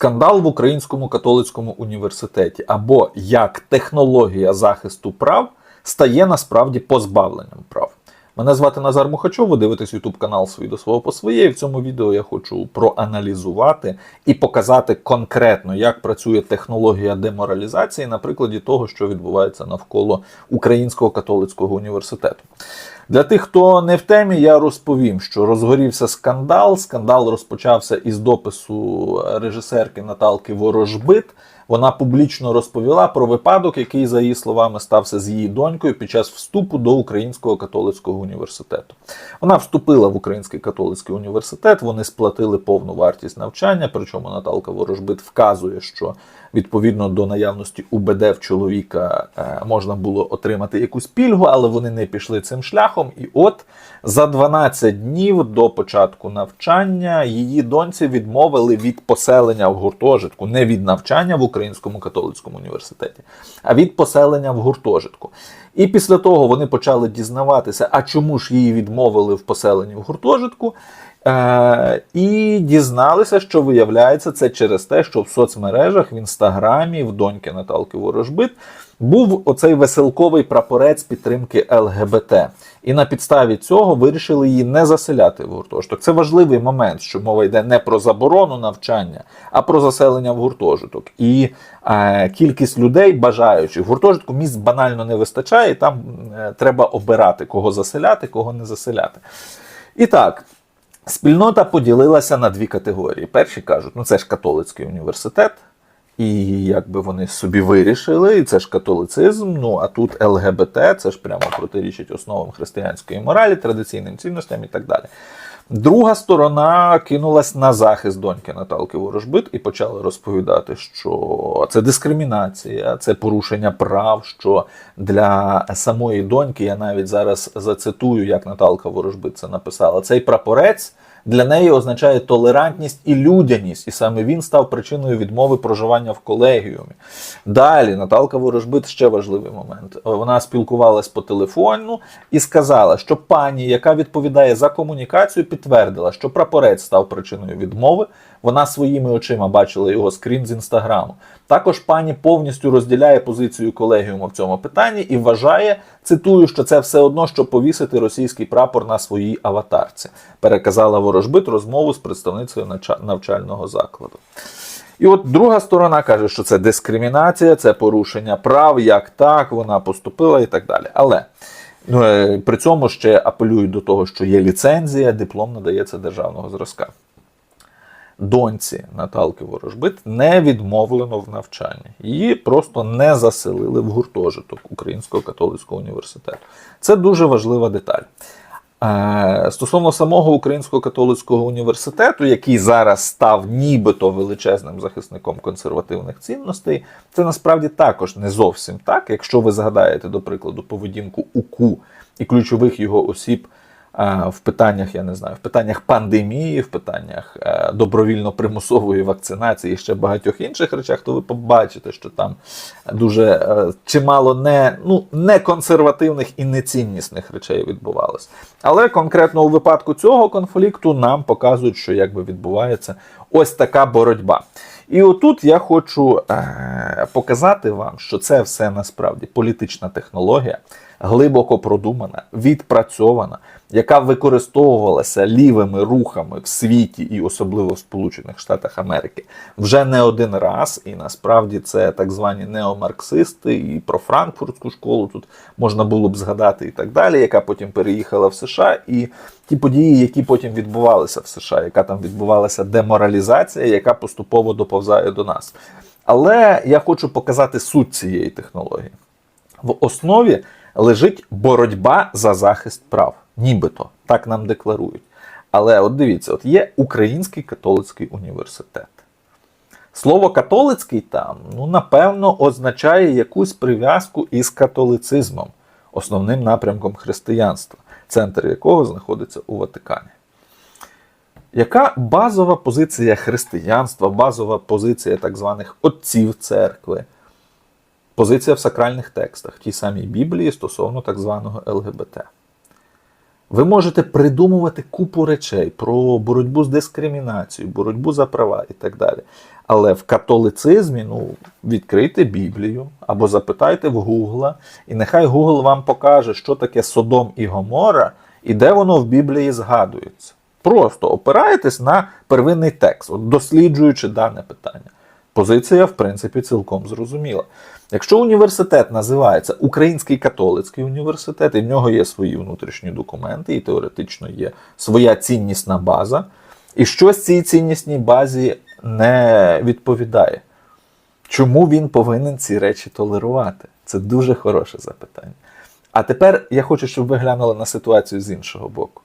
Скандал в Українському католицькому університеті або як технологія захисту прав стає насправді позбавленням прав. Мене звати Назар Мухачов, ви дивитесь YouTube канал «Свій до свого по своє. І в цьому відео я хочу проаналізувати і показати конкретно, як працює технологія деморалізації на прикладі того, що відбувається навколо Українського католицького університету. Для тих, хто не в темі, я розповім, що розгорівся скандал. Скандал розпочався із допису режисерки Наталки Ворожбит. Вона публічно розповіла про випадок, який, за її словами, стався з її донькою під час вступу до Українського католицького університету. Вона вступила в Український католицький університет, вони сплатили повну вартість навчання. Причому Наталка Ворожбит вказує, що відповідно до наявності УБД в чоловіка е, можна було отримати якусь пільгу, але вони не пішли цим шляхом. І от за 12 днів до початку навчання її доньці відмовили від поселення в гуртожитку, не від навчання в Українському католицькому університеті, а від поселення в гуртожитку. І після того вони почали дізнаватися, а чому ж її відмовили в поселенні в гуртожитку. Е, І дізналися, що виявляється це через те, що в соцмережах в інстаграмі в доньки Наталки Ворожбит був оцей веселковий прапорець підтримки ЛГБТ. І на підставі цього вирішили її не заселяти в гуртожиток. Це важливий момент, що мова йде не про заборону навчання, а про заселення в гуртожиток. І е, кількість людей, бажаючих в гуртожитку, місць банально не вистачає, і там е, треба обирати, кого заселяти, кого не заселяти. І так. Спільнота поділилася на дві категорії. Перші кажуть, ну це ж католицький університет, і якби вони собі вирішили, і це ж католицизм. Ну а тут ЛГБТ, це ж прямо протирічить основам християнської моралі, традиційним цінностям і так далі. Друга сторона кинулась на захист доньки Наталки Ворожбит і почала розповідати, що це дискримінація, це порушення прав. Що для самої доньки я навіть зараз зацитую, як Наталка Ворожбит це написала. Цей прапорець для неї означає толерантність і людяність, і саме він став причиною відмови проживання в колегіумі. Далі Наталка Ворожбит ще важливий момент. Вона спілкувалась по телефону і сказала, що пані, яка відповідає за комунікацію, підтвердила, що прапорець став причиною відмови. Вона своїми очима бачила його скрін з інстаграму. Також пані повністю розділяє позицію колегіуму в цьому питанні і вважає, цитую, що це все одно, що повісити російський прапор на своїй аватарці. Переказала ворожбит розмову з представницею навчального закладу. І от друга сторона каже, що це дискримінація, це порушення прав, як так, вона поступила і так далі. Але ну, е, при цьому ще апелюють до того, що є ліцензія, диплом надається державного зразка доньці Наталки Ворожбит не відмовлено в навчанні. Її просто не заселили в гуртожиток Українського католицького університету. Це дуже важлива деталь. Е, стосовно самого Українського католицького університету, який зараз став нібито величезним захисником консервативних цінностей, це насправді також не зовсім так. Якщо ви згадаєте, до прикладу, поведінку УКУ і ключових його осіб в питаннях, я не знаю, в питаннях пандемії, в питаннях е, добровільно-примусової вакцинації і ще багатьох інших речах, то ви побачите, що там дуже е, чимало не ну, не консервативних і неціннісних речей відбувалося. Але конкретно у випадку цього конфлікту нам показують, що якби відбувається ось така боротьба. І отут я хочу е, показати вам, що це все насправді політична технологія, глибоко продумана, відпрацьована, яка використовувалася лівими рухами в світі і особливо в Сполучених Штатах Америки вже не один раз. І насправді це так звані неомарксисти, і про Франкфуртську школу тут можна було б згадати і так далі, яка потім переїхала в США. І ті події, які потім відбувалися в США, яка там відбувалася деморалізація, яка поступово доповзає до нас. Але я хочу показати суть цієї технології. В основі лежить боротьба за захист прав. Нібито так нам декларують. Але от дивіться, от є Український католицький університет. Слово католицький там, ну, напевно, означає якусь прив'язку із католицизмом, основним напрямком християнства, центр якого знаходиться у Ватикані. Яка базова позиція християнства, базова позиція так званих отців церкви? Позиція в сакральних текстах, тій самій Біблії стосовно так званого ЛГБТ? Ви можете придумувати купу речей про боротьбу з дискримінацією, боротьбу за права і так далі. Але в католицизмі ну, відкрийте Біблію або запитайте в Гугла, і нехай Гугл вам покаже, що таке Содом і Гомора, і де воно в Біблії згадується. Просто опираєтесь на первинний текст, досліджуючи дане питання. Позиція, в принципі, цілком зрозуміла. Якщо університет називається Український католицький університет, і в нього є свої внутрішні документи, і теоретично є своя ціннісна база, і щось цій ціннісній базі не відповідає. Чому він повинен ці речі толерувати? Це дуже хороше запитання. А тепер я хочу, щоб ви глянули на ситуацію з іншого боку.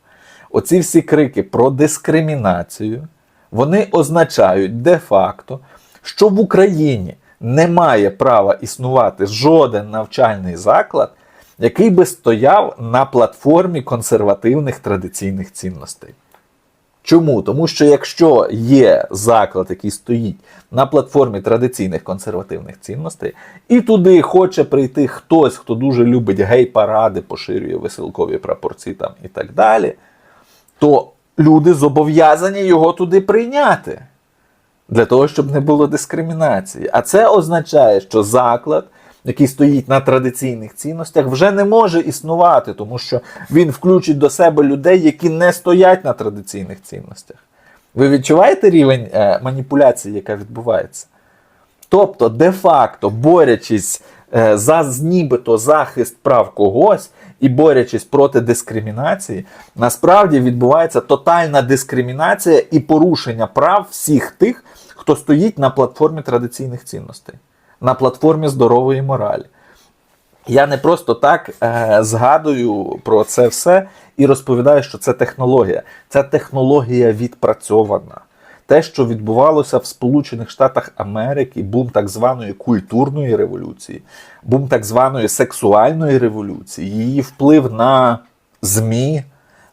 Оці всі крики про дискримінацію, вони означають де-факто, що в Україні не має права існувати жоден навчальний заклад, який би стояв на платформі консервативних традиційних цінностей. Чому? Тому що якщо є заклад, який стоїть на платформі традиційних консервативних цінностей, і туди хоче прийти хтось, хто дуже любить гей-паради, поширює веселкові прапорці там і так далі, то люди зобов'язані його туди прийняти для того, щоб не було дискримінації. А це означає, що заклад, який стоїть на традиційних цінностях, вже не може існувати, тому що він включить до себе людей, які не стоять на традиційних цінностях. Ви відчуваєте рівень е, маніпуляції, яка відбувається? Тобто, де-факто, борючись е, за нібито захист прав когось і борючись проти дискримінації, насправді відбувається тотальна дискримінація і порушення прав всіх тих, хто стоїть на платформі традиційних цінностей, на платформі здорової моралі. Я не просто так е, згадую про це все і розповідаю, що це технологія. Ця технологія відпрацьована. Те, що відбувалося в Сполучених Штатах Америки, бум так званої культурної революції, бум так званої сексуальної революції, її вплив на ЗМІ,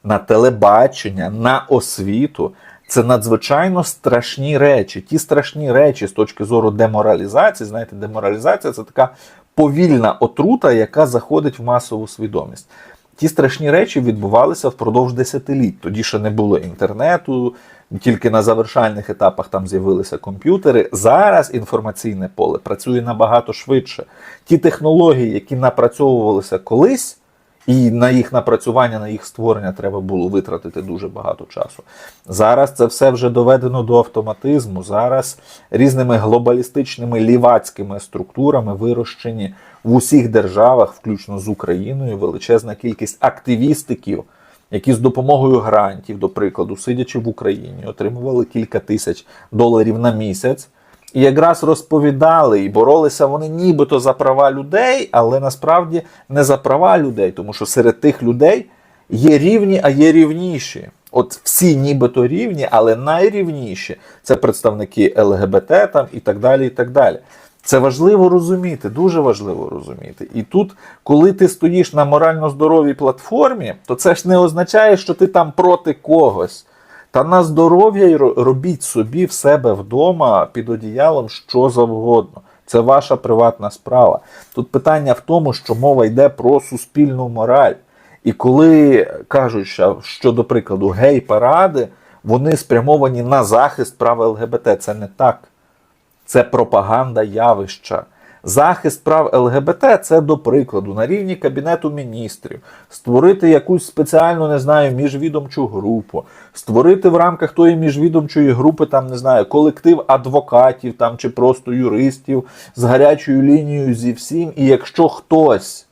на телебачення, на освіту. Це надзвичайно страшні речі. Ті страшні речі з точки зору деморалізації. Знаєте, деморалізація це така повільна отрута, яка заходить в масову свідомість. Ті страшні речі відбувалися впродовж десятиліть. Тоді ще не було інтернету, тільки на завершальних етапах там з'явилися комп'ютери. Зараз інформаційне поле працює набагато швидше. Ті технології, які напрацьовувалися колись, і на їх напрацювання, на їх створення треба було витратити дуже багато часу. Зараз це все вже доведено до автоматизму. Зараз різними глобалістичними лівацькими структурами вирощені в усіх державах, включно з Україною, величезна кількість активістиків, які з допомогою грантів, до прикладу, сидячи в Україні, отримували кілька тисяч доларів на місяць. І якраз розповідали і боролися вони нібито за права людей, але насправді не за права людей, тому що серед тих людей є рівні, а є рівніші. От всі нібито рівні, але найрівніші це представники ЛГБТ там і так далі. і так далі. Це важливо розуміти, дуже важливо розуміти. І тут, коли ти стоїш на морально здоровій платформі, то це ж не означає, що ти там проти когось. Та на здоров'я й робіть собі в себе вдома під одіялом що завгодно. Це ваша приватна справа. Тут питання в тому, що мова йде про суспільну мораль. І коли кажуть, що, що до прикладу, гей-паради, вони спрямовані на захист прав ЛГБТ, це не так. Це пропаганда явища. Захист прав ЛГБТ це до прикладу на рівні Кабінету міністрів, створити якусь спеціальну, не знаю, міжвідомчу групу, створити в рамках тої міжвідомчої групи, там не знаю, колектив адвокатів там чи просто юристів з гарячою лінією зі всім. І якщо хтось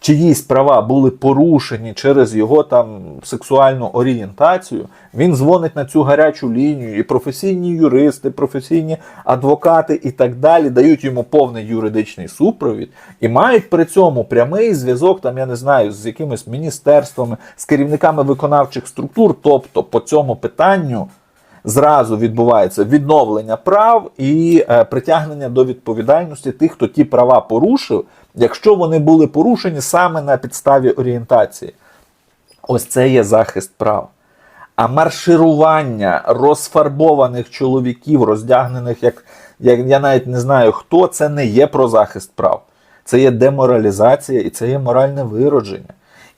чиїсь права були порушені через його там сексуальну орієнтацію, він дзвонить на цю гарячу лінію, і професійні юристи, професійні адвокати і так далі дають йому повний юридичний супровід і мають при цьому прямий зв'язок, там я не знаю, з якимись міністерствами, з керівниками виконавчих структур. Тобто по цьому питанню зразу відбувається відновлення прав і е, притягнення до відповідальності тих, хто ті права порушив, якщо вони були порушені саме на підставі орієнтації. Ось це є захист прав. А марширування розфарбованих чоловіків, роздягнених, як, як я навіть не знаю хто, це не є про захист прав. Це є деморалізація і це є моральне виродження.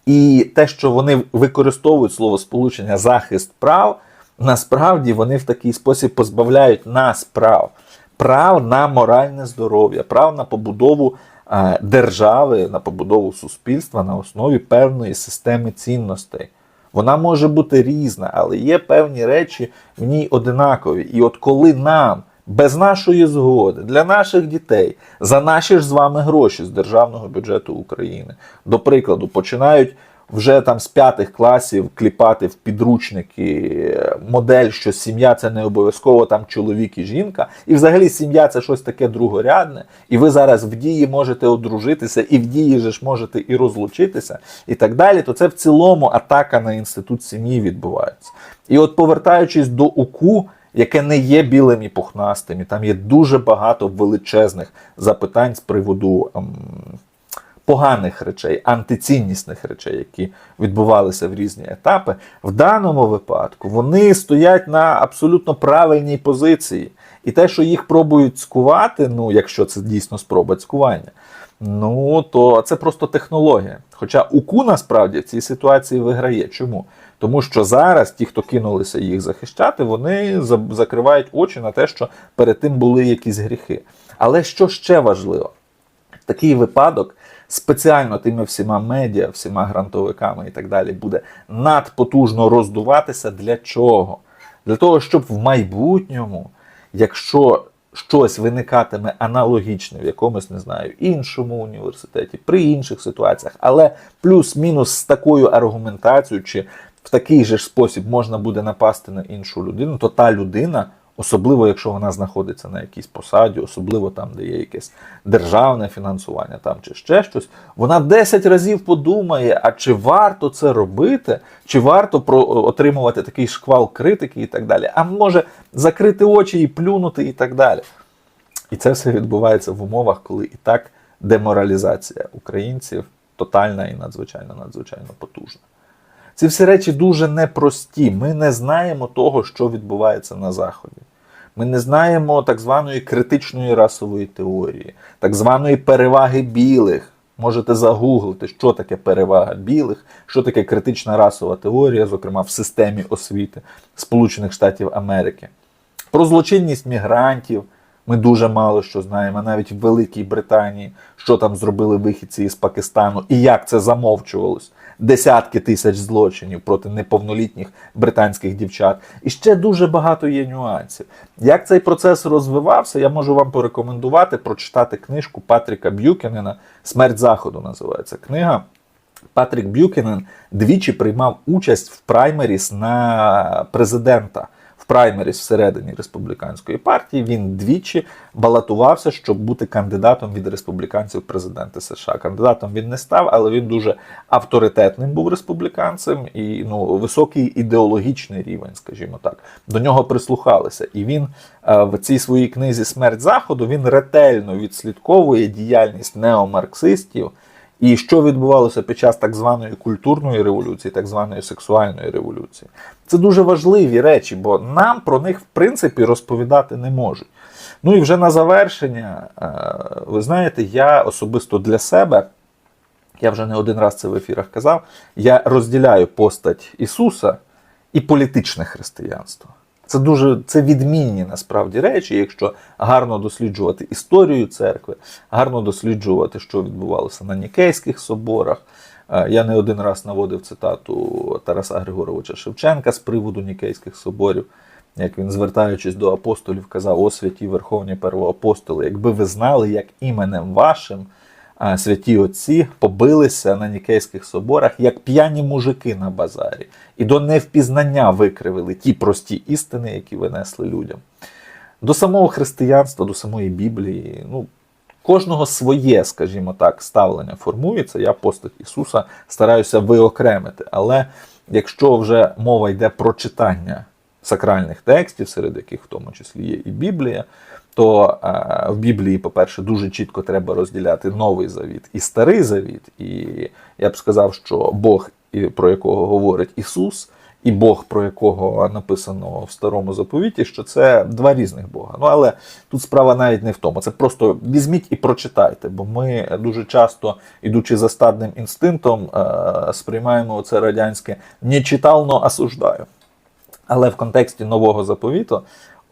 І те, що вони використовують словосполучення захист прав, насправді вони в такий спосіб позбавляють нас прав, прав на моральне здоров'я, прав на побудову е, держави, на побудову суспільства на основі певної системи цінностей. Вона може бути різна, але є певні речі в ній одинакові. І от коли нам без нашої згоди для наших дітей за наші ж з вами гроші з державного бюджету України, до прикладу, починають вже там з п'ятих класів кліпати в підручники е, модель, що сім'я це не обов'язково там чоловік і жінка, і взагалі сім'я це щось таке другорядне, і ви зараз в дії можете одружитися, і в дії ж можете і розлучитися, і так далі, то це в цілому атака на інститут сім'ї відбувається. І от повертаючись до УКУ, яке не є білим і пухнастим, і там є дуже багато величезних запитань з приводу. Поганих речей, антиціннісних речей, які відбувалися в різні етапи, в даному випадку вони стоять на абсолютно правильній позиції. І те, що їх пробують цькувати, ну якщо це дійсно спроба цькування, ну то це просто технологія. Хоча УКУ насправді в цій ситуації виграє. Чому? Тому що зараз ті, хто кинулися їх захищати, вони закривають очі на те, що перед тим були якісь гріхи. Але що ще важливо? такий випадок спеціально тими всіма медіа, всіма грантовиками і так далі буде надпотужно роздуватися. Для чого? Для того, щоб в майбутньому, якщо щось виникатиме аналогічне в якомусь, не знаю, іншому університеті, при інших ситуаціях, але плюс-мінус з такою аргументацією, чи в такий же ж спосіб можна буде напасти на іншу людину, то та людина Особливо, якщо вона знаходиться на якійсь посаді, особливо там, де є якесь державне фінансування там чи ще щось, вона 10 разів подумає, а чи варто це робити, чи варто про, отримувати такий шквал критики і так далі. А може закрити очі і плюнути і так далі. І це все відбувається в умовах, коли і так деморалізація українців тотальна і надзвичайно надзвичайно потужна. Ці всі речі дуже непрості. Ми не знаємо того, що відбувається на Заході. Ми не знаємо так званої критичної расової теорії, так званої переваги білих. Можете загуглити, що таке перевага білих, що таке критична расова теорія, зокрема в системі освіти Сполучених Штатів Америки. Про злочинність мігрантів ми дуже мало що знаємо, навіть в Великій Британії, що там зробили вихідці із Пакистану і як це замовчувалось. Десятки тисяч злочинів проти неповнолітніх британських дівчат. І ще дуже багато є нюансів. Як цей процес розвивався, я можу вам порекомендувати прочитати книжку Патріка Б'юкенена Смерть Заходу називається книга. Патрік Б'юкенен двічі приймав участь в праймеріс на президента. В праймеріс всередині республіканської партії він двічі балотувався, щоб бути кандидатом від республіканців в президенти США. Кандидатом він не став, але він дуже авторитетним був республіканцем і ну, високий ідеологічний рівень, скажімо так. До нього прислухалися. І він е, в цій своїй книзі Смерть Заходу він ретельно відслідковує діяльність неомарксистів. І що відбувалося під час так званої культурної революції, так званої сексуальної революції? Це дуже важливі речі, бо нам про них, в принципі, розповідати не можуть. Ну і вже на завершення, е, ви знаєте, я особисто для себе, я вже не один раз це в ефірах казав, я розділяю постать Ісуса і політичне християнство. Це дуже це відмінні насправді речі, якщо гарно досліджувати історію церкви, гарно досліджувати, що відбувалося на Нікейських соборах. Е, Я не один раз наводив цитату Тараса Григоровича Шевченка з приводу Нікейських соборів, як він, звертаючись до апостолів, казав: О святі Верховні первоапостоли, якби ви знали, як іменем вашим святі отці побилися на Нікейських соборах, як п'яні мужики на базарі, і до невпізнання викривили ті прості істини, які винесли людям. До самого християнства, до самої Біблії, ну, кожного своє, скажімо так, ставлення формується. Я постать Ісуса стараюся виокремити. Але якщо вже мова йде про читання сакральних текстів, серед яких в тому числі є і Біблія, то е, в Біблії, по-перше, дуже чітко треба розділяти новий завіт і старий завіт. І я б сказав, що Бог, про якого говорить Ісус, і Бог, про якого написано в старому заповіті, що це два різних Бога. Ну але тут справа навіть не в тому. Це просто візьміть і прочитайте, бо ми дуже часто, ідучи за стадним інстинктом, е, сприймаємо це радянське не читав, но осуждаю. Але в контексті нового заповіту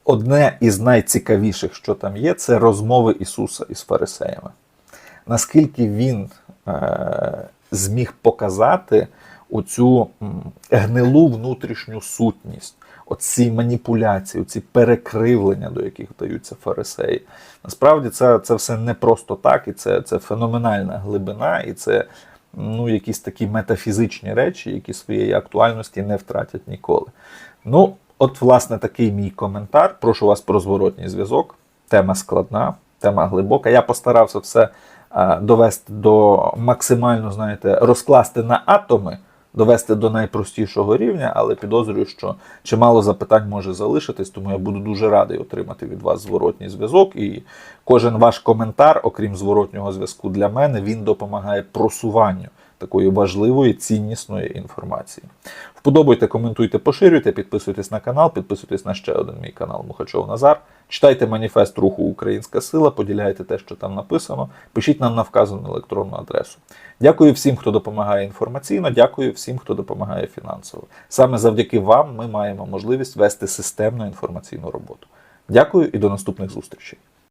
одне із найцікавіших, що там є, це розмови Ісуса із фарисеями. Наскільки він е, зміг показати оцю гнилу внутрішню сутність, оці маніпуляції, оці перекривлення, до яких вдаються фарисеї. Насправді це, це все не просто так, і це, це феноменальна глибина, і це ну, якісь такі метафізичні речі, які своєї актуальності не втратять ніколи. Ну, от, власне, такий мій коментар. Прошу вас про зворотній зв'язок. Тема складна, тема глибока. Я постарався все е, довести до максимально, знаєте, розкласти на атоми, довести до найпростішого рівня, але підозрюю, що чимало запитань може залишитись, тому я буду дуже радий отримати від вас зворотній зв'язок. І кожен ваш коментар, окрім зворотнього зв'язку, для мене він допомагає просуванню такої важливої ціннісної інформації. Вподобайте, коментуйте, поширюйте, підписуйтесь на канал, підписуйтесь на ще один мій канал Мухачов Назар. Читайте маніфест руху Українська Сила, поділяйте те, що там написано. Пишіть нам на вказану електронну адресу. Дякую всім, хто допомагає інформаційно. Дякую всім, хто допомагає фінансово. Саме завдяки вам ми маємо можливість вести системну інформаційну роботу. Дякую і до наступних зустрічей.